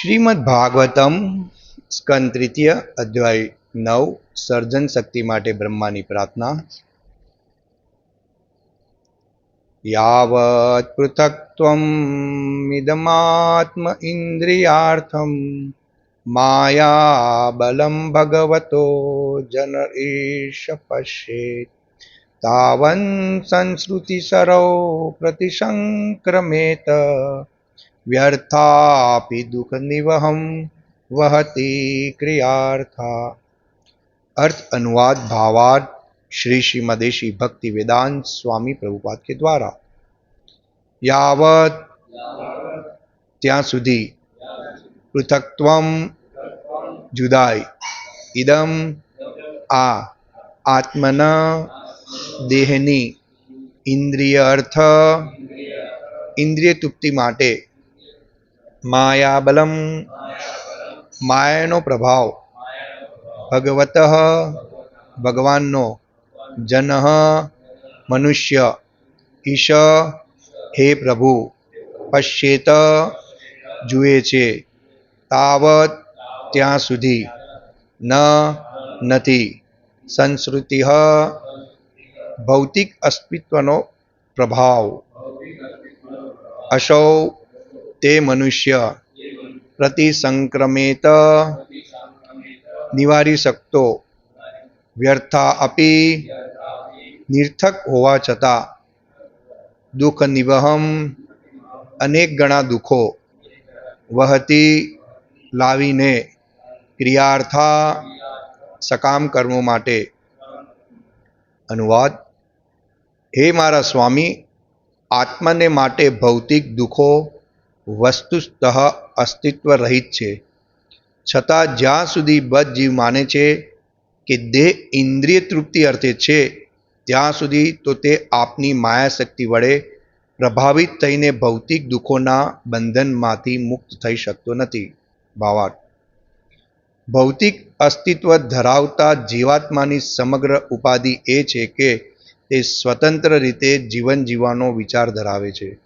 શ્રીમદ ભાગવતમ સ્કંદ તૃતીય અધ્યાય નવ, સર્જન શક્તિ માટે બ્રહ્માની પ્રાર્થના. યાવત પૃથક્ત્વમ ઇદમાત્મ ઇન્દ્રિયાર્થમ માયા બલમ ભગવતો જન ઈશ પશ્યેત તાવન સંસ્કૃતિસરૌ પ્રતિસંક્રમેત વ્યર્થાપી દુઃખ નિવહમ વહતી ક્રિયાર્થા अर्थ अनुवाद भावार्थ श्री श्रीमदेशी भक्ति वेदांत स्वामी प्रभुपाद के द्वारा યાવત ત્યાં સુધી પૃથક્ત્વમ જુદાઈ ઇદમ આ આત્મન દેહની ઇન્દ્રિય અર્થ ઇન્દ્રિય તૃપ્તિ માટે માયાબલમ માયાનો પ્રભાવ ભગવત ભગવાનનો જન મનુષ્ય ઈશ હે પ્રભુ પશ્યેત જુએ છે તાવત ત્યાં સુધી ન નથી સંસ્કૃતિ ભૌતિક અસ્તિત્વનો પ્રભાવ અશૌ તે મનુષ્ય પ્રતિસંક્રમેત નિવારી શકતો, વ્યર્થા અપી નિર્થક હોવા છતાં દુઃખ નિવહમ અનેક ગણા દુઃખો વહતી લાવીને ક્રિયાર્થા સકામ કર્મો માટે. અનુવાદ, હે મારા સ્વામી, આત્માને માટે ભૌતિક દુઃખો વસ્તુતઃ અસ્તિત્વ રહિત છે. છતાં જ્યાં સુધી બદ્ધ જીવ માને છે કે દેહ ઇન્દ્રિય તૃપ્તિ અર્થે છે, ત્યાં સુધી તો તે આપની માયાશક્તિ વડે પ્રભાવિત થઈને ભૌતિક દુઃખોના બંધનમાંથી મુક્ત થઈ શકતો નથી. ભાવાર્થ ભૌતિક અસ્તિત્વ ધરાવતા જીવાત્માની સમગ્ર ઉપાધિ એ છે કે તે સ્વતંત્ર રીતે જીવન જીવવાનો વિચાર ધરાવે છે.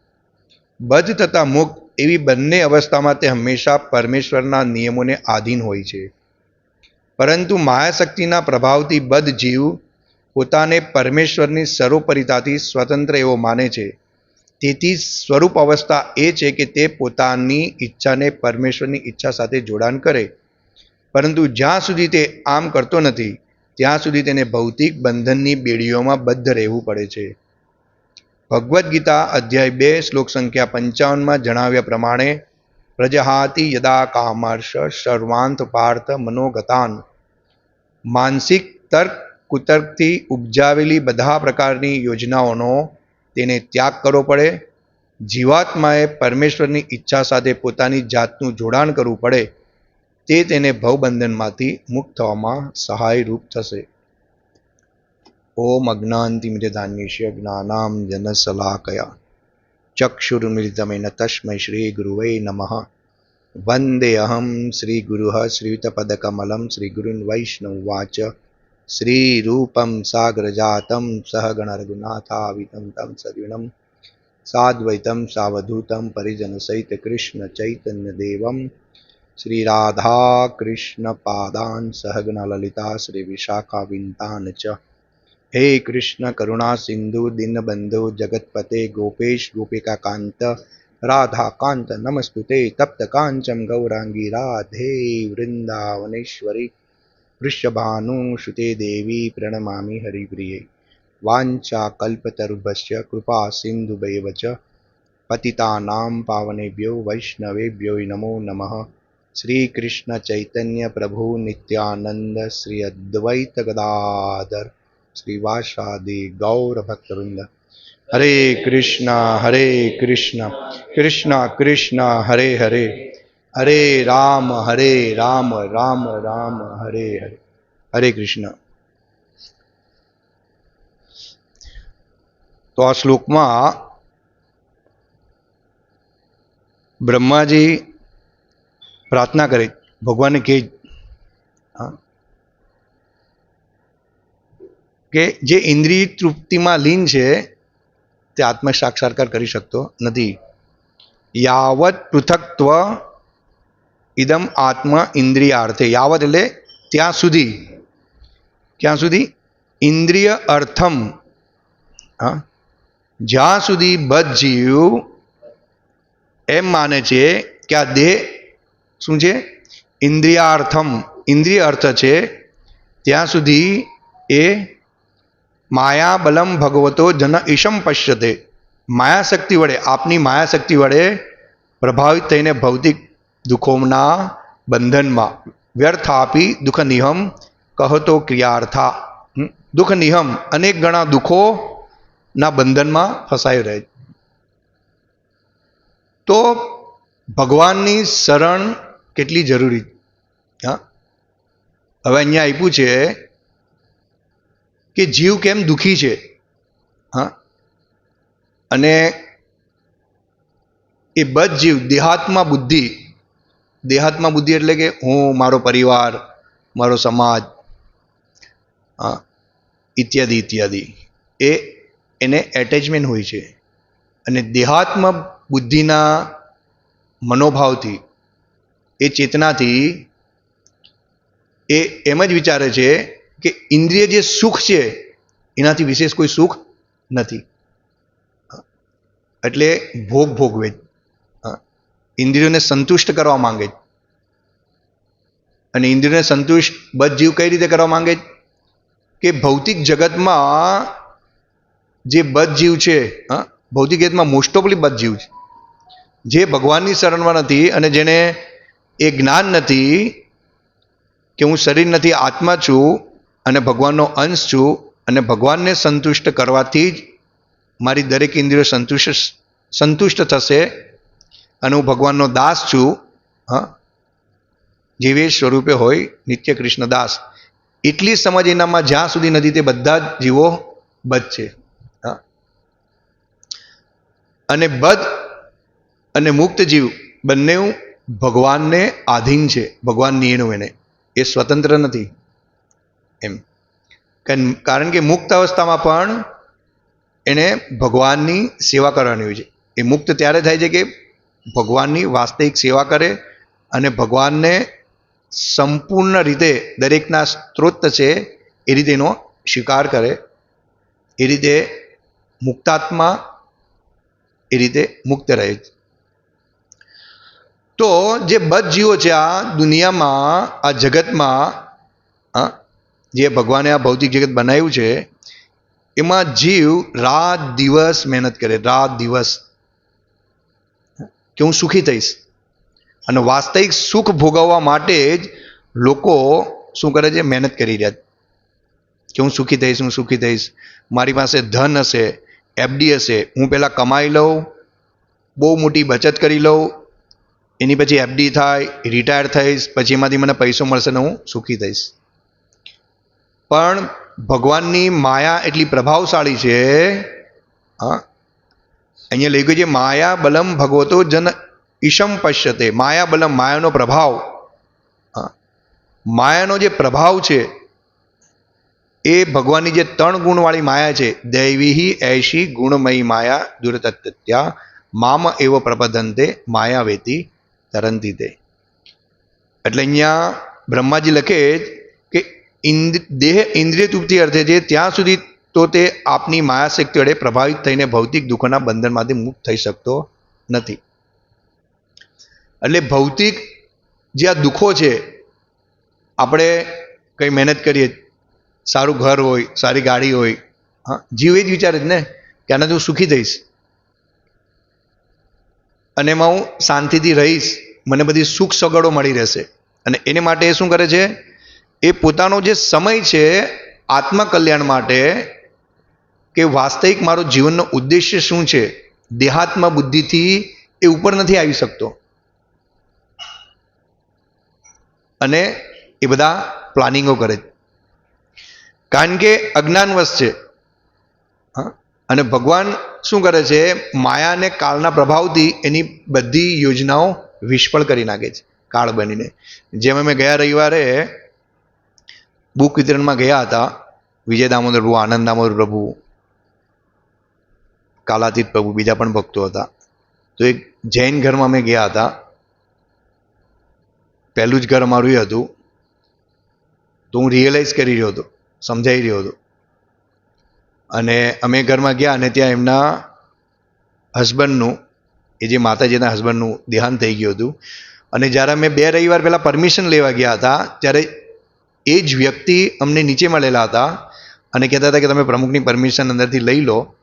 બદ્ધ તથા મુક્ત એવી બંને અવસ્થામાં તે હંમેશા પરમેશ્વરના નિયમોને આધીન હોય છે. પરંતુ માયાશક્તિના પ્રભાવથી બદ્ધ જીવ પોતાને પરમેશ્વરની સર્વોપરિતાથી સ્વતંત્ર એવો માને છે. તેથી સ્વરૂપ અવસ્થા એ છે કે તે પોતાની ઈચ્છાને પરમેશ્વરની ઈચ્છા સાથે જોડાણ કરે. પરંતુ જ્યાં સુધી તે આમ કરતો નથી, ત્યાં સુધી તેને ભૌતિક બંધનની બેડીઓમાં બદ્ધ રહેવું પડે છે. ભગવદ્ ગીતા અધ્યાય બે, શ્લોક સંખ્યા પંચાવનમાં જણાવ્યા પ્રમાણે, પ્રજહાતી યદા કામર્ષ સર્વાંત પાર્થ મનોગતાન. માનસિક તર્ક કુતર્કથી ઉપજાવેલી બધા પ્રકારની યોજનાઓનો તેને ત્યાગ કરવો પડે. જીવાત્માએ પરમેશ્વરની ઈચ્છા સાથે પોતાની જાતનું જોડાણ કરવું પડે. તે તેને ભવબંધનમાંથી મુક્ત થવામાં સહાયરૂપ થશે. ઓમ અજ્ઞાનતિમિરધાન્યસ્ય જ્ઞાનામ જનશલાકયા ચક્ષુર્મિલિતમેન તસ્મૈ શ્રી ગુરુવે નમઃ વંદે અહમ શ્રી ગુરુઃ શ્રીયુતપદકમલં શ્રી ગુરુન વૈષ્ણવવાચ શ્રીરૂપમ સાગરજાતમ સહગણરઘુનાથાવિતમ તમ સદવિણમ સાદ્વૈતમ સાવધૂતમ પરિજનસહિત કૃષ્ણ ચૈતન્યદેવમ શ્રી રાધા કૃષ્ણ પાદાન સહગણ લલિતા શ્રી વિશાખાવિંતાન ચ हे कृष्ण करुणासिन्धु दीनबन्धु जगत्पते गोपेश गोपिकान्त राधाकान्तनमस्तुते तप्तकाञ्चं गौराङ्गी राधे वृन्दावनेश्वरि वृष्यभानुश्रुते देवी प्रणमामि हरिप्रियै। कृपा कृपासिन्धुवैव च पतितानां पावनेभ्यो वैष्णवेभ्यो नमो नमः। श्रीकृष्णचैतन्यप्रभुनित्यानन्दश्रियद्वैतगदाधर् શ્રીવાસાદિ ગૌર ભક્તવૃંદ હરે કૃષ્ણ હરે કૃષ્ણ કૃષ્ણ કૃષ્ણ હરે હરે હરે રામ હરે રામ રામ રામ હરે હરે હરે કૃષ્ણ તો આ શ્લોકમાં બ્રહ્માજી પ્રાર્થના કરે ભગવાનને કે હા કે જે ઇન્દ્રિય તૃપ્તિમાં લીન છે, તે આત્મ સાક્ષાત્કાર કરી શકતો નથી. યાવત પૃથક્ત્વ ઇદમ આત્મ ઇન્દ્રિયાર્થે. યાવત એટલે ત્યાં સુધી. ક્યાં સુધી? ઇન્દ્રિય અર્થમ. હા? જ્યાં સુધી બધ જીવ એમ માને છે કે આ દેહ શું છે? ઇન્દ્રિયાર્થમ. ઇન્દ્રિય અર્થ છે, ત્યાં સુધી એ માયા બલમ ભગવતો જન ઈશમ પશ્યતે. માયા શક્તિ વડે, આપની માયા શક્તિ વડે પ્રભાવિત થઈને ભૌતિક દુઃખોના બંધનમાં વ્યર્થ આપી દુઃખ નિહમ કહતો ક્રિયાર્થા? દુઃખ નિહમ અનેક ગણા દુઃખોના બંધનમાં ફસાઈ રહે. તો ભગવાનની શરણ કેટલી જરૂરી? હા? હવે અહીંયા આપ્યું છે કે જીવ કેમ દુઃખી છે? હા? અને એ બધ જીવ દેહાત્મા બુદ્ધિ દેહાત્મા બુદ્ધિ એટલે કે હું, મારો પરિવાર, મારો સમાજ, હા, ઇત્યાદિ ઇત્યાદિ. એ એને એટેચમેન્ટ હોય છે. અને દેહાત્મ બુદ્ધિના મનોભાવથી, એ ચેતનાથી, એ એમ જ વિચારે છે કે ઇન્દ્રિય જે સુખ છે, એનાથી વિશેષ કોઈ સુખ નથી એટલે ભોગ ભોગવે જ. ઇન્દ્રિયોને સંતુષ્ટ કરવા માંગે છે. અને ઇન્દ્રિયોને સંતુષ્ટ બધ જીવ કઈ રીતે કરવા માંગે છે? કે ભૌતિક જગતમાં જે બધ જીવ છે, હા, ભૌતિક જગતમાં મોસ્ટ ઓફલી બધ જીવ છે જે ભગવાનની શરણમાં નથી અને જેને એ જ્ઞાન નથી કે હું શરીર નથી, આત્મા છું અને ભગવાનનો અંશ છું અને ભગવાનને સંતુષ્ટ કરવાથી જ મારી દરેક ઇન્દ્રિયો સંતુષ્ટ સંતુષ્ટ થશે અને હું ભગવાનનો દાસ છું, હા? જેવી સ્વરૂપે હોય નિત્ય કૃષ્ણ દાસ. એટલી સમજ એનામાં જ્યાં સુધી નથી તે બધા જ જીવો બધ છે, હા? અને બધ અને મુક્ત જીવ બંને ભગવાનને આધીન છે, ભગવાન નિર્ણય એને. એ સ્વતંત્ર નથી. એમ. કારણ- કે મુક્ત અવસ્થામાં પણ એને ભગવાનની સેવા કરવાની હોય છે. એ મુક્ત ત્યારે થાય છે કે ભગવાનની વાસ્તવિક સેવા કરે અને ભગવાનને સંપૂર્ણ રીતે દરેકના સ્ત્રોત છે એ રીતે એનો સ્વીકાર કરે, એ રીતે મુક્તાત્મા એ રીતે મુક્ત રહે. છે તો જે બધ જીવો છે આ દુનિયામાં, આ જગતમાં જે ભગવાને આ ભૌતિક જગત બનાવ્યું છે, એમાં જીવ રાત દિવસ મહેનત કરે, રાત દિવસ. કે હું સુખી થઈશ. અને વાસ્તવિક સુખ ભોગવવા માટે જ લોકો શું કરે છે? મહેનત કરી રહ્યા કે હું સુખી થઈશ, હું સુખી થઈશ. મારી પાસે ધન હશે એફડી હશે. હું પહેલાં કમાઈ લઉં, બહુ મોટી બચત કરી લઉં. એની પછી એફડી થાય, રિટાયર થઈશ. પછી એમાંથી મને પૈસો મળશે ને હું સુખી થઈશ. પણ ભગવાનની માયા એટલી પ્રભાવશાળી છે, હા. અહીંયા લઈ ગયું છે, માયા બલમ ભગવતો જન ઈશમ પશ્યતે. માયા બલમ, માયાનો પ્રભાવ, હા. માયાનો જે પ્રભાવ છે, એ ભગવાનની જે ત્રણ ગુણવાળી માયા છે દૈવી એશી ગુણમયી માયા દુરતત્યા મામ એવો પ્રબધંતે, માયા વેતી તરંતી તે એટલે અહીંયા બ્રહ્માજી લખે દેહ ઇન્દ્રિય તૃપ્તિ અર્થે છે ત્યાં સુધી તો તે આપની માયા શક્તિ વડે પ્રભાવિત થઈને ભૌતિક દુઃખના બંધનમાંથી મુક્ત થઈ શકતો નથી. એટલે ભૌતિક જે આ દુઃખો છે, આપણે કંઈ મહેનત કરીએ, સારું ઘર હોય, સારી ગાડી હોય, હા, જીવ એ જ વિચારે જ ને, કે આનાથી હું સુખી થઈશ. અને એમાં હું શાંતિથી રહીશ, મને બધી સુખ સગવડો મળી રહેશે. અને એને માટે એ શું કરે છે? એ પોતાનો જે સમય છે આત્મકલ્યાણ માટે કે વાસ્તવિક મારો જીવનનો ઉદ્દેશ્ય શું છે, દેહાત્મ બુદ્ધિથી એ ઉપર નથી આવી શકતો. અને એ બધા પ્લાનિંગો કરે છે. કારણ કે અજ્ઞાનવશ છે. અને ભગવાન શું કરે છે, માયા અને કાળના પ્રભાવથી એની બધી યોજનાઓ વિષ્ફળ કરી નાખે છે, કાળ બનીને. જેમ અમે ગયા રવિવારે બુક વિતરણમાં ગયા હતા. વિજય દામોદર પ્રભુ, આનંદ દામોદર પ્રભુ, કાલાતીત પ્રભુ, બીજા પણ ભક્તો હતા. તો એક જૈન ઘરમાં અમે ગયા હતા. પહેલું જ ઘર અમારું એ હતું. તો હું રિયલાઇઝ કરી રહ્યો હતો, સમજાઈ રહ્યો હતો. અને અમે ઘરમાં ગયા અને ત્યાં એમના હસબન્ડનું, એ જે માતાજીના હસબન્ડનું દેહાંત થઈ ગયું હતું. અને જ્યારે અમે બે રવિવાર પહેલાં પરમિશન લેવા ગયા હતા, ત્યારે એ જ વ્યક્તિ અમને નીચે મળેલા હતા અને કહેતા હતા કે તમે પ્રમુખની પરમિશન અંદરથી લઈ લો,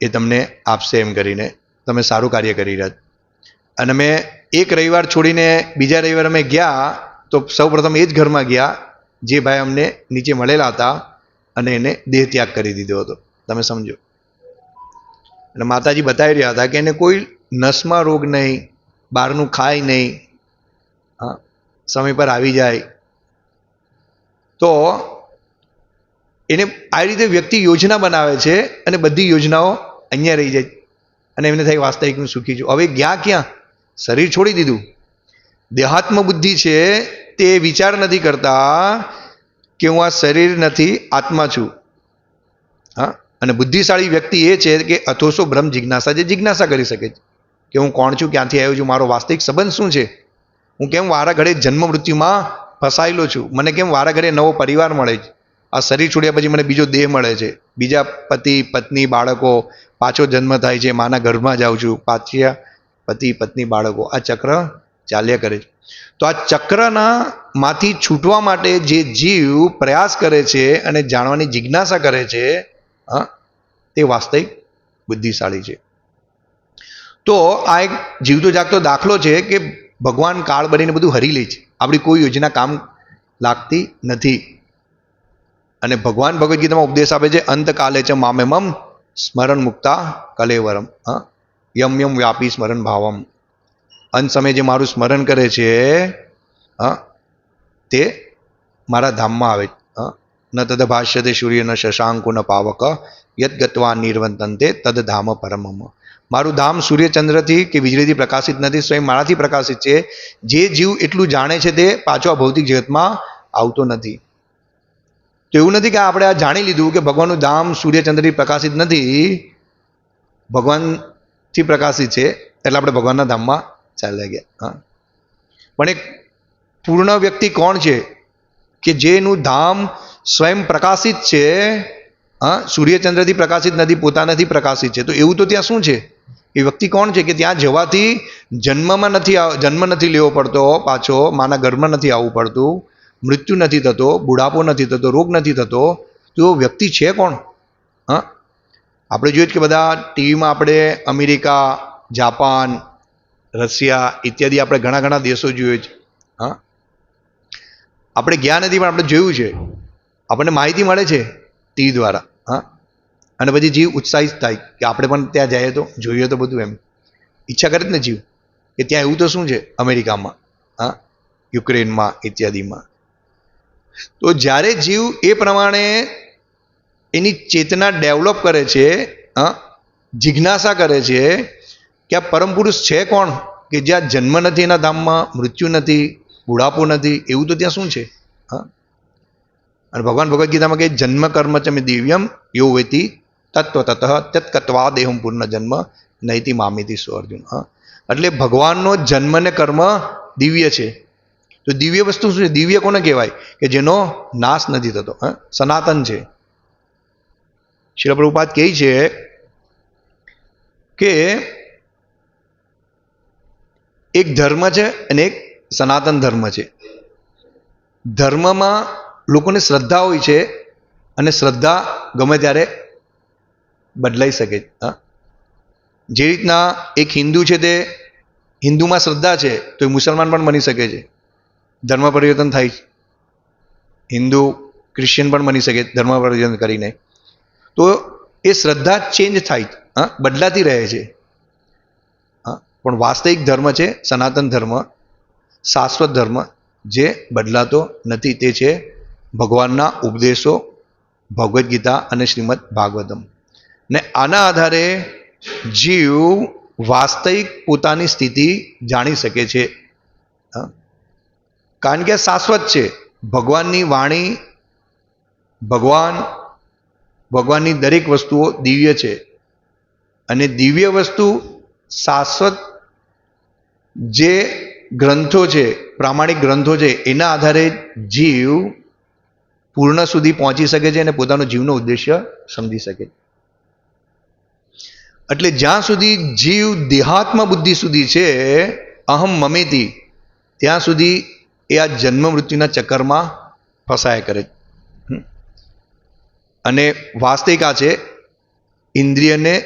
એ તમને આપશે એમ કરીને તમે સારું કાર્ય કરી રહ્યા અને અમે એક રવિવાર છોડીને બીજા રવિવાર અમે ગયા તો સૌપ્રથમ એ જ ઘરમાં ગયા જે ભાઈ અમને નીચે મળેલા હતા અને એને દેહ ત્યાગ કરી દીધો હતો. તમે સમજો. અને માતાજી બતાવી રહ્યા હતા કે એને કોઈ નસમાં રોગ નહીં, બહારનું ખાય નહીં, હા, સમય પર આવી જાય તો એને આ રીતે વ્યક્તિ યોજના બનાવે છે અને બધી યોજનાઓ અહીંયા રહી જાય. અને એમને થાય વાસ્તવિક હું સુખી છું. હવે ગયા ક્યાં? શરીર છોડી દીધું. દેહાત્મ બુદ્ધિ છે તે વિચાર નથી કરતા કે હું આ શરીર નથી, આત્મા છું. હા? અને બુદ્ધિશાળી વ્યક્તિ એ છે કે અથોસો બ્રહ્મ જિજ્ઞાસા જે જિજ્ઞાસા કરી શકે છે કે હું કોણ છું, ક્યાંથી આવ્યો છું, મારો વાસ્તવિક સંબંધ શું છે? હું કેમ વારા ઘડે જન્મ મૃત્યુમાં ફસાયેલો છું. મને કેમ વારા ઘરે નવો પરિવાર મળે છે? આ શરીર છોડ્યા પછી મને બીજો દેહ મળે છે. બીજા પતિ, પત્ની, બાળકો પાછો જન્મ થાય છે. માના ગર્ભમાં જાઉં છું. પાછા પતિ, પત્ની, બાળકો. આ ચક્ર ચાલ્યા કરે છે. તો આ ચક્રના માંથી છૂટવા માટે જે જીવ પ્રયાસ કરે છે અને જાણવાની જિજ્ઞાસા કરે છે, હા, તે વાસ્તવિક બુદ્ધિશાળી છે. તો આ એક જીવતો જાગતો દાખલો છે કે ભગવાન કાળ બનીને બધું હરી લે છે. આપણી કોઈ યોજના કામ લાગતી નથી. અને ભગવાન ભગવદ્ ગીતામાં ઉપદેશ આપે છે, અંતકાલે છે મામેમમ સ્મરણ મુક્તા કલેવરમ. હા? યમ યમ વ્યાપી સ્મરણ ભાવમ. અંત સમયે જે મારું સ્મરણ કરે છે, હા, તે મારા ધામમાં આવે. હા? ન તદ ભાષ્યતે સૂર્ય ન શશાંકુ ન પાવક, યદ ગતવા નિર્વંતન તે તદ ધામ પરમમ. મારું ધામ સૂર્યચંદ્રથી કે વીજળીથી પ્રકાશિત નથી, સ્વયં મારાથી પ્રકાશિત છે. જે જીવ એટલું જાણે છે તે પાછો આ ભૌતિક જગતમાં આવતો નથી. તો એવું નથી કે આપણે આ જાણી લીધું કે ભગવાનનું ધામ સૂર્યચંદ્રથી પ્રકાશિત નથી. ભગવાનથી પ્રકાશિત છે, એટલે આપણે ભગવાનના ધામમાં ચાલ્યા ગયા. હા. પણ એક પૂર્ણ વ્યક્તિ કોણ છે? કે જેનું ધામ સ્વયં પ્રકાશિત છે હા, સૂર્યચંદ્રથી પ્રકાશિત નથી પોતાનાથી પ્રકાશિત છે. તો એવું તો ત્યાં શું છે? એ વ્યક્તિ કોણ છે કે ત્યાં જવાથી જન્મમાં નથી જન્મ નથી લેવો પડતો, પાછો માના ગર્ભમાં નથી આવવું પડતું, મૃત્યુ નથી થતો, બુઢાપો નથી થતો, રોગ નથી થતો. તો વ્યક્તિ છે કોણ? હા? આપણે જોઈએ કે બધા ટીવીમાં આપણે અમેરિકા, જાપાન, રશિયા ઇત્યાદિ આપણે ઘણા ઘણા દેશો જોઈએ છે. હા? આપણે ગયા નથી, પણ આપણે જોયું છે. આપણને માહિતી મળે છે ટીવી દ્વારા. હા? અને પછી જીવ ઉત્સાહિત થાય કે આપણે પણ ત્યાં જઈએ તો, જોઈએ તો બધું એમ. ઈચ્છા કરે જ ને જીવ કે ત્યાં એવું તો શું છે? અમેરિકામાં, હા? યુક્રેનમાં, ઇત્યાદિમાં. તો જ્યારે જીવ એ પ્રમાણે એની ચેતના ડેવલપ કરે છે, હા? જિજ્ઞાસા કરે છે કે આ પરમ પુરુષ છે કોણ? કે જ્યાં જન્મ નથી એના ધામમાં, મૃત્યુ નથી, બુઢાપો નથી, એવું તો ત્યાં શું છે? હા? અને ભગવાન ભગવદ્ ગીતામાં કહે, જન્મ કર્મ ચમે દિવ્યમ યો વેતી તત્વ તત તત્કત્વા દેહમ પૂર્ણ જન્મ નૈતિ મામિતિ સુ અર્જુન. એટલે ભગવાનનો જન્મ ને કર્મ દિવ્ય છે. તો દિવ્ય વસ્તુ શું છે? દિવ્ય કોને કહેવાય? કે જેનો નાશ નથી થતો. સનાતન છે. શિલ પ્રભુપાદ કહે છે કે એક ધર્મ છે અને એક સનાતન ધર્મ છે. ધર્મમાં લોકોને શ્રદ્ધા હોય છે અને શ્રદ્ધા ગમે ત્યારે બદલાઈ શકે. હા? જે રીતના એક હિન્દુ છે તે હિન્દુમાં શ્રદ્ધા છે, તો એ મુસલમાન પણ બની શકે છે. ધર્મ પરિવર્તન થાય છે. હિન્દુ, ક્રિશ્ચિયન પણ બની શકે ધર્મ પરિવર્તન કરીને. તો એ શ્રદ્ધા ચેન્જ થાય હા? બદલાતી રહે છે. હા? પણ વાસ્તવિક ધર્મ છે, સનાતન ધર્મ, શાશ્વત ધર્મ, જે બદલાતો નથી. તે છે ભગવાનના ઉપદેશો, ભગવદ્ ગીતા અને શ્રીમદ ભાગવતમ. ને આના આધારે જીવ વાસ્તવિક પોતાની સ્થિતિ જાણી શકે છે. કારણ કે શાશ્વત છે. ભગવાનની વાણી, ભગવાન, ભગવાનની દરેક વસ્તુઓ દિવ્ય છે. અને દિવ્ય વસ્તુ શાશ્વત જે ગ્રંથો છે, પ્રામાણિક ગ્રંથો છે, એના આધારે જીવ પૂર્ણ સુધી પહોંચી શકે છે અને પોતાનો જીવનો ઉદ્દેશ્ય સમજી શકે એટલે જ્યાં સુધી જીવ દેહાત્મ બુદ્ધિ સુધી છે, અહમ મમેતી, ત્યાં સુધી એ આ જન્મ મૃત્યુના ચક્કરમાં ફસાયા કરે છે. અને વાસ્તવિક છે, ઇન્દ્રિયને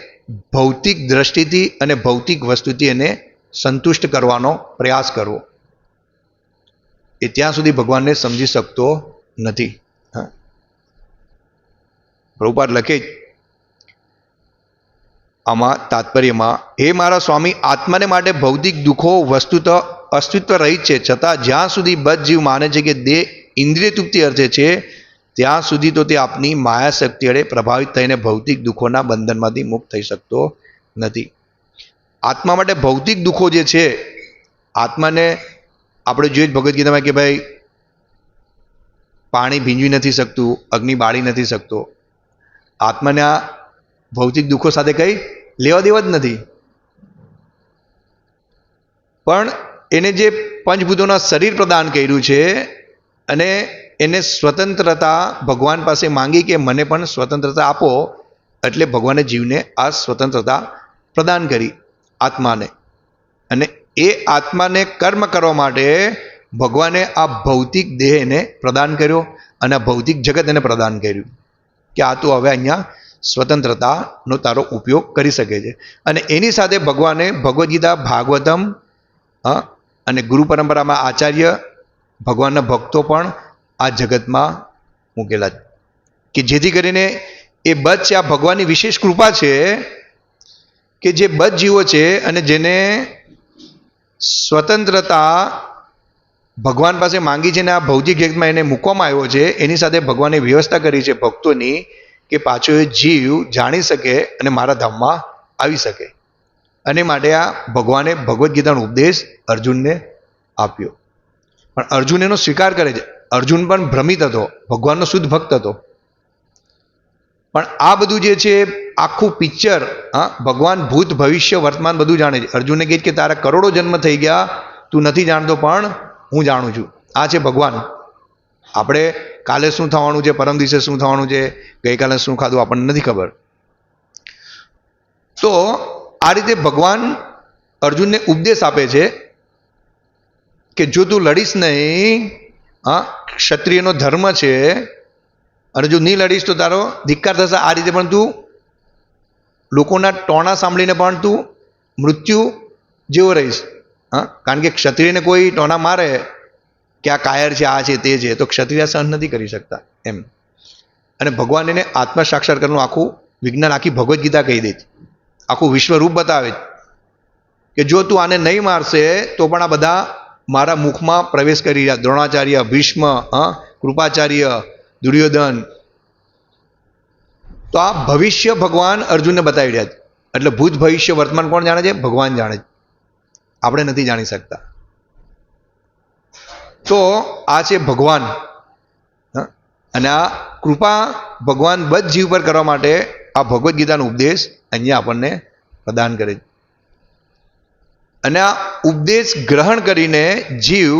ભૌતિક દ્રષ્ટિથી અને ભૌતિક વસ્તુથી એને સંતુષ્ટ કરવાનો પ્રયાસ કરવો. એ ત્યાં સુધી ભગવાનને સમજી શકતો નથી. પ્રભુપાદ લખે આમાં તાત્પર્યમાં, હે મારા સ્વામી, આત્માને માટે ભૌતિક દુઃખો વસ્તુત અસ્તિત્વ રહિત છે. છતાં જ્યાં સુધી બધ જીવ માને છે કે દેહ ઇન્દ્રિય તૃપ્તિ અર્થે છે, ત્યાં સુધી તો તે આપની માયા શક્તિ અડે પ્રભાવિત થઈને ભૌતિક દુઃખોના બંધનમાંથી મુક્ત થઈ શકતો નથી. આત્મા માટે ભૌતિક દુઃખો જે છે, આત્માને આપણે જોઈએ જ ભગવદ્ ગીતામાં કે ભાઈ, પાણી ભીંજવી નથી શકતું, અગ્નિ બાળી નથી શકતો. આત્માને આ ભૌતિક દુઃખો સાથે કંઈ લેવા દેવા જ નથી. પણ એને જે પંચભૂતોના શરીર પ્રદાન કર્યું છે અને એને સ્વતંત્રતા ભગવાન પાસે માંગી કે મને પણ સ્વતંત્રતા આપો, એટલે ભગવાને જીવને આ સ્વતંત્રતા પ્રદાન કરી આત્માને. અને એ આત્માને કર્મ કરવા માટે ભગવાને આ ભૌતિક દેહ એને પ્રદાન કર્યો અને આ ભૌતિક જગત એને પ્રદાન કર્યું. કે આ તું હવે અહીંયા સ્વતંત્રતાનો તારો ઉપયોગ કરી શકે છે. અને એની સાથે ભગવાને ભગવદ્ ગીતા, ભાગવતમ અને ગુરુ પરંપરામાં આચાર્ય, ભગવાનના ભક્તો પણ આ જગતમાં મૂકેલા કે જેથી કરીને એ છે આ ભગવાનની વિશેષ કૃપા છે કે જે બધ જીવો છે અને જેને સ્વતંત્રતા ભગવાન પાસે માંગી છે ને આ ભૌતિક જગતમાં એને મૂકવામાં આવ્યો છે, એની સાથે ભગવાને વ્યવસ્થા કરી છે ભક્તોની કે પાછો એ જીવ જાણી શકે અને મારા ધામમાં આવી શકે. અને માટે આ ભગવાને ભગવદ્ ગીતાનો ઉપદેશ અર્જુનને આપ્યો. પણ અર્જુન એનો સ્વીકાર કરે છે. અર્જુન પણ ભ્રમિત હતો. ભગવાનનો શુદ્ધ ભક્ત હતો. પણ આ બધું જે છે, આખું પિક્ચર, હા, ભગવાન ભૂત ભવિષ્ય વર્તમાન બધું જાણે છે. અર્જુનને કહે કે તારા કરોડો જન્મ થઈ ગયા, તું નથી જાણતો પણ હું જાણું છું. આ છે ભગવાન. આપણે કાલે શું થવાનું છે, પરમ દિવસે શું થવાનું છે, ગઈકાલે શું ખાધું આપણને નથી ખબર. તો આ રીતે ભગવાન અર્જુનને ઉપદેશ આપે છે કે જો તું લડીશ નહીં, હા, ક્ષત્રિયનો ધર્મ છે, અને જો નહીં લડીશ તો તારો ધિક્કાર થશે. આ રીતે પણ તું લોકોના ટોણા સાંભળીને પણ તું મૃત્યુ જેવો રહીશ. હા? કારણ કે ક્ષત્રિયને કોઈ ટોના મારે કે આ કાયર છે, આ છે, તે છે, તો ક્ષત્રિય સહન નથી કરી શકતા, એમ. અને ભગવાન એને આત્મા સાક્ષાત્કારનું આખું વિજ્ઞાન, આખી ભગવદ્ ગીતા કહી દે છે. આખું વિશ્વરૂપ બતાવે કે જો તું આને નહીં મારશે, તો પણ આ બધા મારા મુખમાં પ્રવેશ કરી રહ્યા. દ્રોણાચાર્ય, ભીષ્મ, હ, કૃપાચાર્ય, દુર્યોધન. તો આ ભવિષ્ય ભગવાન અર્જુનને બતાવી રહ્યા છે. એટલે ભૂત ભવિષ્ય વર્તમાન કોણ જાણે છે? ભગવાન જાણે છે. આપણે નથી જાણી શકતા. તો આ છે ભગવાન. અને આ કૃપા ભગવાન બધ જીવ પર કરવા માટે આ ભગવદ્ ગીતાનો ઉપદેશ અહીંયા આપણને પ્રદાન કરે છે. અને આ ઉપદેશ ગ્રહણ કરીને જીવ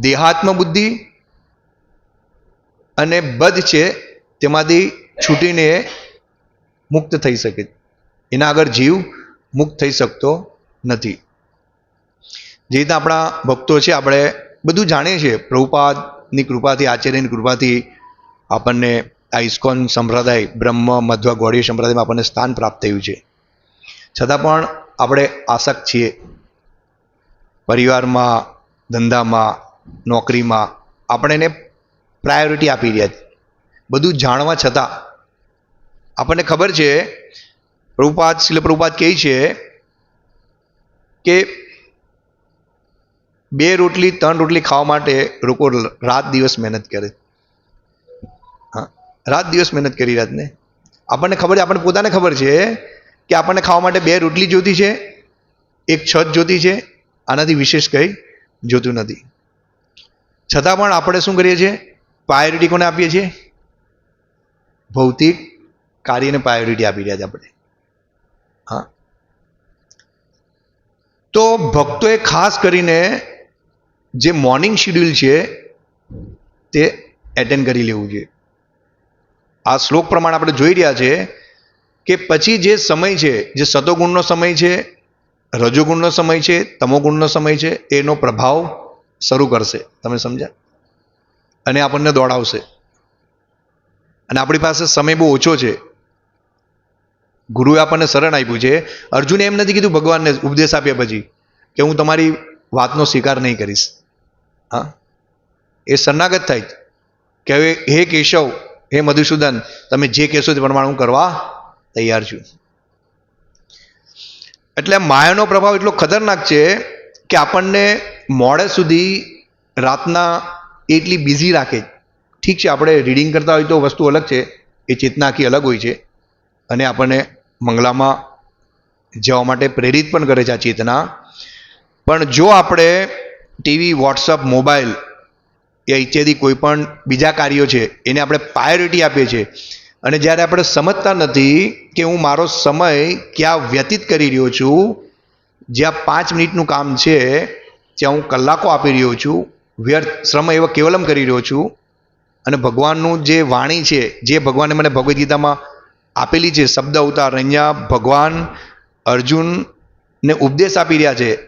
દેહાત્મ બુદ્ધિ અને બધ છે તેમાંથી છૂટીને મુક્ત થઈ શકે એના આગળ જીવ મુક્ત થઈ શકતો નથી. જે રીતે આપણા ભક્તો છે, આપણે બધું જાણીએ છીએ. પ્રભુપાદની કૃપાથી, આચાર્યની કૃપાથી આપણને આ ઇસ્કોન સંપ્રદાય, બ્રહ્મ, મધ્વ ગૌડીય સંપ્રદાયમાં આપણને સ્થાન પ્રાપ્ત થયું છે. છતાં પણ આપણે આસક્ત છીએ. પરિવારમાં, ધંધામાં, નોકરીમાં આપણે એને પ્રાયોરિટી આપી રહ્યા છે બધું જાણવા છતાં આપણને ખબર છે, પ્રભુપાદ શિલ પ્રભુપાદ કહે છે કે બે રોટલી, ત્રણ રોટલી ખાવા માટે લોકો રાત દિવસ મહેનત કરે. હા, રાત દિવસ મહેનત કરી રાતને. આપણને ખબર છે, આપણને પોતાને ખબર છે કે આપણને ખાવા માટે બે રોટલી જોતી છે, એક છત જોતી છે, આનાથી વિશેષ કંઈ જોતું નથી. છતાં પણ આપણે શું કરીએ છીએ? પ્રાયોરિટી કોને આપીએ છીએ? ભૌતિક કાર્યને પ્રાયોરિટી આપી રહ્યા છે આપણે. હા. તો ભક્તોએ ખાસ કરીને જે મોર્નિંગ શિડ્યુલ છે, તે એટેન્ડ કરી લેવું જોઈએ આ શ્લોક પ્રમાણે આપણે જોઈ રહ્યા છે કે પછી જે સમય છે, જે સતોગુણનો સમય છે, રજોગુણનો સમય છે, તમોગુણનો સમય છે, એનો પ્રભાવ શરૂ કરશે. તમે સમજ્યા? અને આપણને દોડાવશે. અને આપણી પાસે સમય બહુ ઓછો છે. ગુરુએ આપણને શરણ આપ્યું છે. અર્જુને એમ નથી કીધું ભગવાનને ઉપદેશ આપ્યા પછી કે હું તમારી વાતનો સ્વીકાર નહીં કરીશ. હા? એ શરણાગત થાય કે હવે હે કેશવ, હે મધુસૂદન, તમે જે કહેશો તે પ્રમાણે હું કરવા તૈયાર છું. એટલે માયાનો પ્રભાવ એટલો ખતરનાક છે કે આપણને મોડે સુધી રાતના એટલી બિઝી રાખે. ઠીક છે, આપણે રીડિંગ કરતા હોય તો વસ્તુ અલગ છે, એ ચેતના અલગ હોય છે. અને આપણને મંગલામાં જવા માટે પ્રેરિત પણ કરે છે આ ચેતના. પણ જો આપણે ટીવી, વોટ્સઅપ, મોબાઈલ એ ઇત્યાદિ કોઈપણ બીજા કાર્યો છે, એને આપણે પ્રાયોરિટી આપીએ છીએ. અને જ્યારે આપણે સમજતા નથી કે હું મારો સમય ક્યાં વ્યતીત કરી રહ્યો છું, જ્યાં પાંચ મિનિટનું કામ છે, ત્યાં હું કલાકો આપી રહ્યો છું, વ્યર્થ શ્રમ એવો કેવલમ કરી રહ્યો છું, અને ભગવાનનું જે વાણી છે, જે ભગવાને મને ભગવદ્ ગીતામાં આપેલી છે, શબ્દ અવતાર અહીંયા ભગવાન અર્જુનને ઉપદેશ આપી રહ્યા છે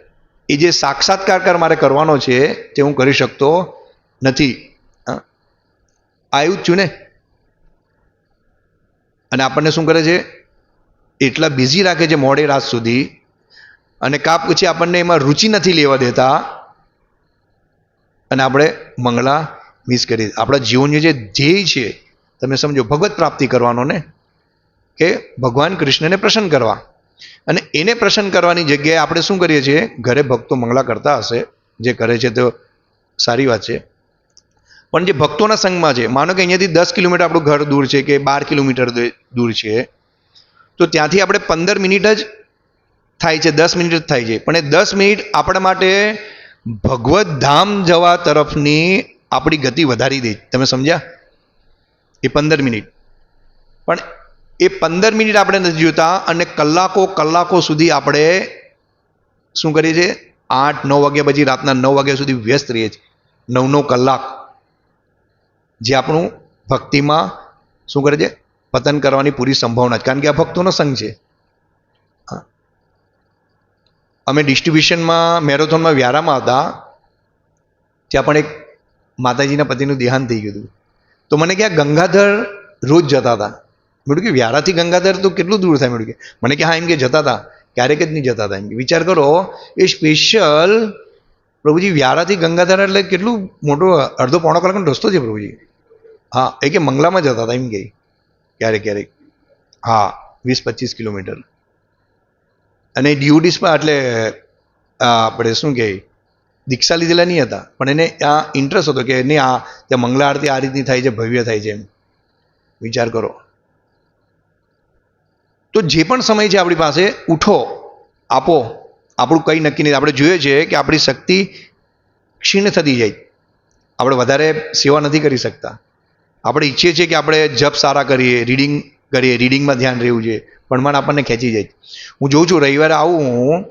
એ જે સાક્ષાત્કાર મારે કરવાનો છે, તે હું કરી શકતો નથી. આવ્યું જ છું ને. અને આપણને શું કરે છે? એટલા બિઝી રાખે છે મોડે રાત સુધી. અને કા પછી આપણને એમાં રુચિ નથી લેવા દેતા. અને આપણે મંગળા મિસ કરી આપણા જીવનનું જે ધ્યેય છે, તમે સમજો, ભગવત પ્રાપ્તિ કરવાનો ને. કે ભગવાન કૃષ્ણને પ્રસન્ન કરવા. અને એને પ્રસન્ન કરવાની જગ્યાએ આપણે શું કરીએ છીએ? ઘરે ભક્તો મંગળા કરતા હશે, જે કરે છે તો સારી વાત છે. પણ જે ભક્તોના સંઘમાં છે, માનો કે અહીંયાથી દસ કિલોમીટર આપણું ઘર દૂર છે કે બાર કિલોમીટર દૂર છે, તો ત્યાંથી આપણે પંદર મિનિટ જ થાય છે, દસ મિનિટ જ થાય છે. પણ એ દસ મિનિટ આપણા માટે ભગવત ધામ જવા તરફની આપણી ગતિ વધારી દે. તમે સમજ્યા? એ પંદર મિનિટ. પણ એ પંદર મિનિટ આપણે નથી જોતા અને કલાકો કલાકો સુધી આપણે શું કરીએ છીએ? આઠ, નવ વાગ્યા પછી, રાતના નવ વાગ્યા સુધી વ્યસ્ત રહીએ છીએ. નવ નવ કલાક જે આપણું ભક્તિમાં શું કરે છે? પતન કરવાની પૂરી સંભાવના છે. કારણ કે આ ભક્તોનો સંઘ છે. અમે ડિસ્ટ્રીબ્યુશનમાં, મેરેથોનમાં, વ્યારામાં હતા, ત્યાં પણ એક માતાજીના પતિનું દેહાંત થઈ ગયું હતું. તો મને ક્યાં ગંગાધર રોજ જતા હતા. મેં કે વ્યારાથી ગંગાધર તો કેટલું દૂર થાય? મેં કે મને કે હા, એમ કે જતા હતા ક્યારેક જ નહીં જતા હતા એમ વિચાર કરો, એ સ્પેશિયલ પ્રભુજી, વ્યારાથી ગંગાધર એટલે કેટલું મોટો અડધો પોણો કલાકનો રસ્તો છે પ્રભુજી. હા, એ કે મંગલામાં જતા હતા એમ કે. ક્યારેક ક્યારેક. હા, વીસ, પચીસ કિલોમીટર. અને ડ્યુટીસમાં એટલે આપણે શું કહે દીક્ષા લીધેલા નહીં હતા. પણ એને આ ઇન્ટરેસ્ટ હતો કે નહીં, આ ત્યાં મંગલા આરતી આ રીતની થાય છે, ભવ્ય થાય છે એમ. વિચાર કરો. તો જે પણ સમય છે આપણી પાસે, ઉઠો, આપો. આપણું કંઈ નક્કી નહીં. આપણે જોઈએ છે કે આપણી શક્તિ ક્ષીણ થતી જાય. આપણે વધારે સેવા નથી કરી શકતા. આપણે ઈચ્છીએ છીએ કે આપણે જપ સારા કરીએ, રીડિંગ કરીએ, રીડિંગમાં ધ્યાન રહેવું જોઈએ. પણ મન આપણને ખેંચી જાય. હું જોઉં છું, રવિવારે આવું હું,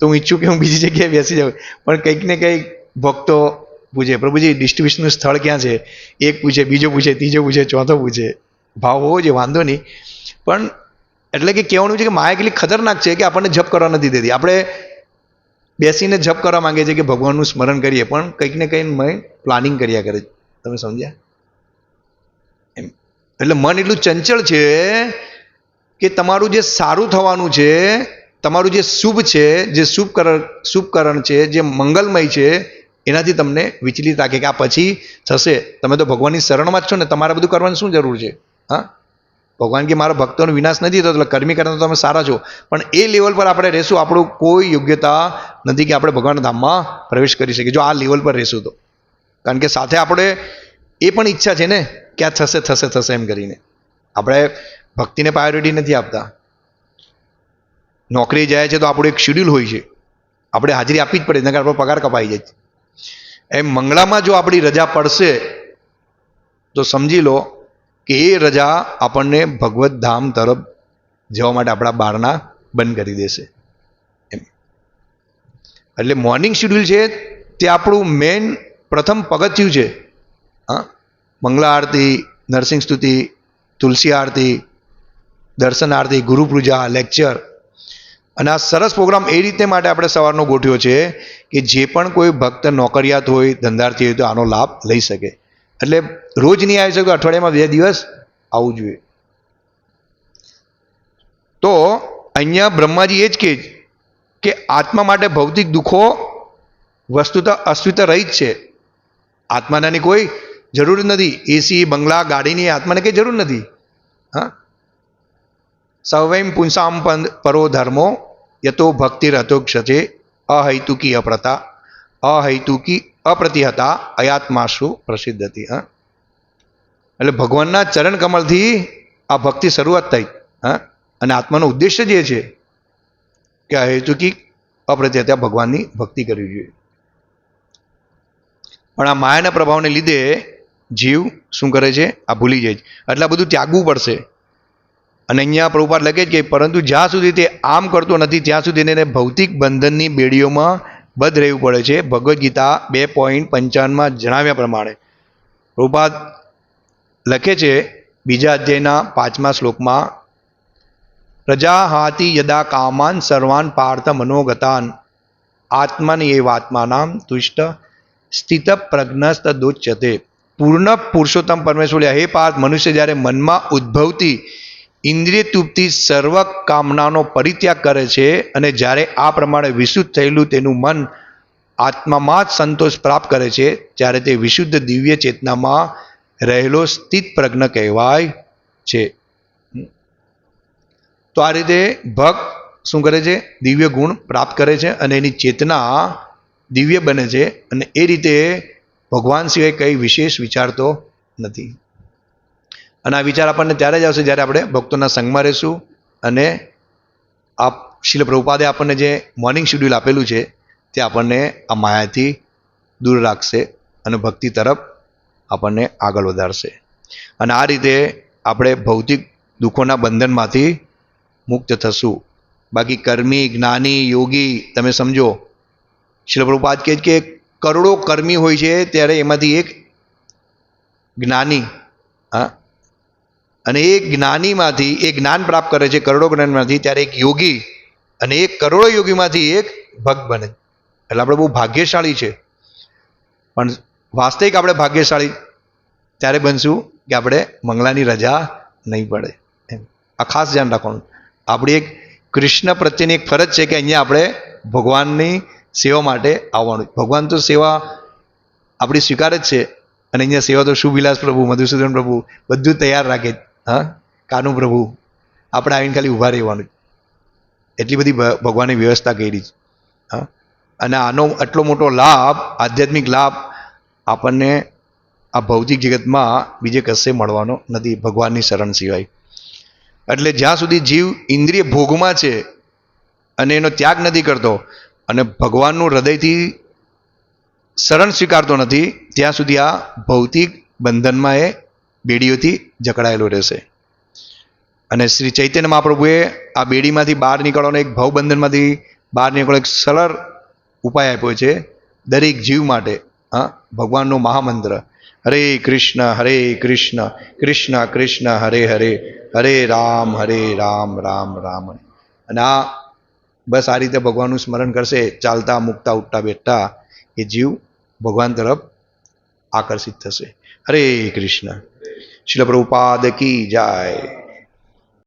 તો હું ઈચ્છું કે હું બીજી જગ્યાએ બેસી જાઉં. પણ કંઈક ને કંઈક ભક્તો પૂછે, પ્રભુજી, ડિસ્ટ્રીબ્યુશનનું સ્થળ ક્યાં છે? એક પૂછે, બીજો પૂછે, ત્રીજો પૂછે, ચોથો પૂછે. ભાવ હોવો જોઈએ, વાંધો નહીં. પણ એટલે કે કહેવાનું છે કે માયા કેટલી ખતરનાક છે કે આપણને જપ કરવા નથી દેતી. આપણે બેસીને જપ કરવા માંગે છે કે ભગવાનનું સ્મરણ કરીએ, પણ કંઈક ને કંઈક મય પ્લાનિંગ કર્યા કરે તમે સમજ્યા? એમ. એટલે મન એટલું ચંચળ છે કે તમારું જે સારું થવાનું છે, તમારું જે શુભ છે, જે શુભ કરણ શુભકરણ છે, જે મંગલમય છે, એનાથી તમને વિચલિત રાખે કે આ પછી થશે. તમે તો ભગવાનની શરણમાં જ છો ને, તમારે બધું કરવાની શું જરૂર છે? હા? ભગવાન કે મારા ભક્તોનો વિનાશ નથી થતો, એટલે કર્મી કરતા તમે સારા છો. પણ એ લેવલ પર આપણે રહેશું આપણું કોઈ યોગ્યતા નથી કે આપણે ભગવાનના ધામમાં પ્રવેશ કરી શકીએ. જો આ લેવલ પર રહેશું તો. કારણ કે સાથે આપણે એ પણ ઈચ્છા છે ને કે આ થશે થશે થશે એમ કરીને. આપણે ભક્તિને પ્રાયોરિટી નથી આપતા. નોકરી જાય છે તો આપણું એક શેડ્યુલ હોય છે. આપણે હાજરી આપવી જ પડે, નકર આપણો પગાર કપાઈ જાય. એમ મંગળામાં જો આપણી રજા પડશે, તો સમજી લો કે એ રજા આપણને ભગવત ધામ તરફ જવા માટે આપણા બારણા બંધ કરી દેશે. એમ. એટલે મોર્નિંગ શેડ્યુલ છે તે આપણું મેઇન પ્રથમ પગથિયું છે. હા? મંગલા આરતી, નરસિંહ સ્તુતિ, તુલસી આરતી, દર્શન આરતી ગુરુપૂજા લેક્ચર અને આ સરસ પ્રોગ્રામ એ રીતે માટે આપણે સવારનો ગોઠવ્યો છે કે જે પણ કોઈ ભક્ત નોકરિયાત હોય, ધંધાર્થી હોય તો આનો લાભ લઈ શકે. એટલે રોજ નહીં આવી શકે અઠવાડિયામાં બે દિવસ આવવું જોઈએ. તો અહીંયા બ્રહ્માજી એ જ કહે કે આત્મા માટે ભૌતિક દુઃખો વસ્તુતા અસ્તિત્વ રહી જ છે. આત્માનાની કોઈ જરૂર નથી. એસી બંગલા, ગાડીની આત્માને કંઈ જરૂર નથી. હા? સવૈમ પુંસામ પરો ધર્મો યતો ભક્તિર હતોક્ષતે અહૈતુકી અપ્રતા. અહૈતુકી અપ્રતિહતા અયાત્માશુ પ્રસિદ્ધ હતી હા. એટલે ભગવાનના ચરણ કમળથી આ ભક્તિ શરૂઆત થઈ, હા. અને આત્માનો ઉદ્દેશ્ય જે છે કે આ હેતુકી અપ્રતિહતા ભગવાનની ભક્તિ કરવી જોઈએ. પણ આ માયાના પ્રભાવને લીધે જીવ શું કરે છે? આ ભૂલી જાય છે. એટલે બધું ત્યાગવું પડશે. અને અહીંયા પ્રભુપાદ લખે છે કે પરંતુ જ્યાં સુધી તે આમ કરતો નથી, ત્યાં સુધી એને ભૌતિક બંધનની બેડીઓમાં બધ રહેવું પડે છે. ભગવદ્ ગીતા બે પોઈન્ટ પંચાવનમાં જણાવ્યા પ્રમાણે. પ્રભુપાદ લખે છે, બીજા અધ્યાયના પાંચમા શ્લોકમાં પ્રજા હાતિ યદા કામાન સર્વાન પાર્થ મનોગતાન. આત્માન એ વાત્માનામ તુષ્ટ સ્થિત પ્રજ્ઞસ્ત દુચ્યતે. પૂર્ણ પુરુષોત્તમ પરમેશ્વર, હે પાર્થ, મનુષ્ય જ્યારે મનમાં ઉદ્ભવતી ઇન્દ્રિય તૃપ્તિ સર્વ કામનાનો પરિત્યાગ કરે છે અને જ્યારે આ પ્રમાણે વિશુદ્ધ થયેલું તેનું મન આત્મામાં જ સંતોષ પ્રાપ્ત કરે છે, ત્યારે તે વિશુદ્ધ દિવ્ય ચેતનામાં રહેલો સ્થિત પ્રજ્ઞ કહેવાય છે. તો આ રીતે ભક્ત શું કરે છે? દિવ્ય ગુણ પ્રાપ્ત કરે છે અને એની ચેતના દિવ્ય બને છે અને એ રીતે ભગવાન સિવાય કંઈ વિશેષ વિચારતો નથી. અને આ વિચાર આપણને ત્યારે જ આવશે જ્યારે આપણે ભક્તોના સંગમાં રહીશું અને આ શિલ પ્રભુપાદે આપણને જે મોર્નિંગ શેડ્યુલ આપેલું છે, તે આપણને આ માયાથી દૂર રાખશે અને ભક્તિ તરફ આપણને આગળ વધારશે. અને આ રીતે આપણે ભૌતિક દુઃખોના બંધનમાંથી મુક્ત થશું. બાકી કર્મી, જ્ઞાની, યોગી, તમે સમજો શિલપ્રભુપાદ કહે કે કરોડો કર્મી હોય છે, ત્યારે એમાંથી એક જ્ઞાની, હા અને એ જ્ઞાનીમાંથી, એ જ્ઞાન પ્રાપ્ત કરે છે કરોડો જ્ઞાનમાંથી ત્યારે એક યોગી અને એક કરોડો યોગીમાંથી એક ભક્ત બને. એટલે આપણે બહુ ભાગ્યશાળી છે. પણ વાસ્તવિક આપણે ભાગ્યશાળી ત્યારે બનશું કે આપણે મંગલાની રજા નહીં પડે. એમ. આ ખાસ ધ્યાન રાખવાનું. આપણી એક કૃષ્ણ પ્રત્યેની એક ફરજ છે કે અહીંયા આપણે ભગવાનની સેવા માટે આવવાનું. ભગવાન તો સેવા આપણી સ્વીકાર જ છે. અને અહીંયા સેવા તો શુભવિલાસ પ્રભુ, મધુસૂદન પ્રભુ બધું તૈયાર રાખે હા? કાનુ પ્રભુ? આપણે આવીને ખાલી ઊભા રહેવાનું. એટલી બધી ભગવાને વ્યવસ્થા કરી છે. હા? અને આનો આટલો મોટો લાભ, આધ્યાત્મિક લાભ આપણને આ ભૌતિક જગતમાં બીજે કશે મળવાનો નથી, ભગવાનની શરણ સિવાય. એટલે જ્યાં સુધી જીવ ઇન્દ્રિય ભોગમાં છે અને એનો ત્યાગ નથી કરતો અને ભગવાનનું હૃદયથી શરણ સ્વીકારતો નથી, ત્યાં સુધી આ ભૌતિક બંધનમાં એ બેડીઓથી જકડાયેલો રહેશે. અને શ્રી ચૈતન્ય મહાપ્રભુએ આ બેડીમાંથી બહાર નીકળવાનો એક ભવબંધનમાંથી બહાર નીકળવાનો એક સરળ ઉપાય આપ્યો છે. દરેક જીવ માટે, હા, ભગવાનનો મહામંત્ર, હરે કૃષ્ણ હરે કૃષ્ણ કૃષ્ણ કૃષ્ણ, હરે હરે હરે રામ હરે રામ રામ રામ. અને આ બસ આ રીતે ભગવાનનું સ્મરણ કરશે, ચાલતા, મૂકતા, ઉઠતા, બેઠતા એ જીવ ભગવાન તરફ આકર્ષિત થશે. હરે કૃષ્ણ શિલ પ્રભુપાદ કી જાય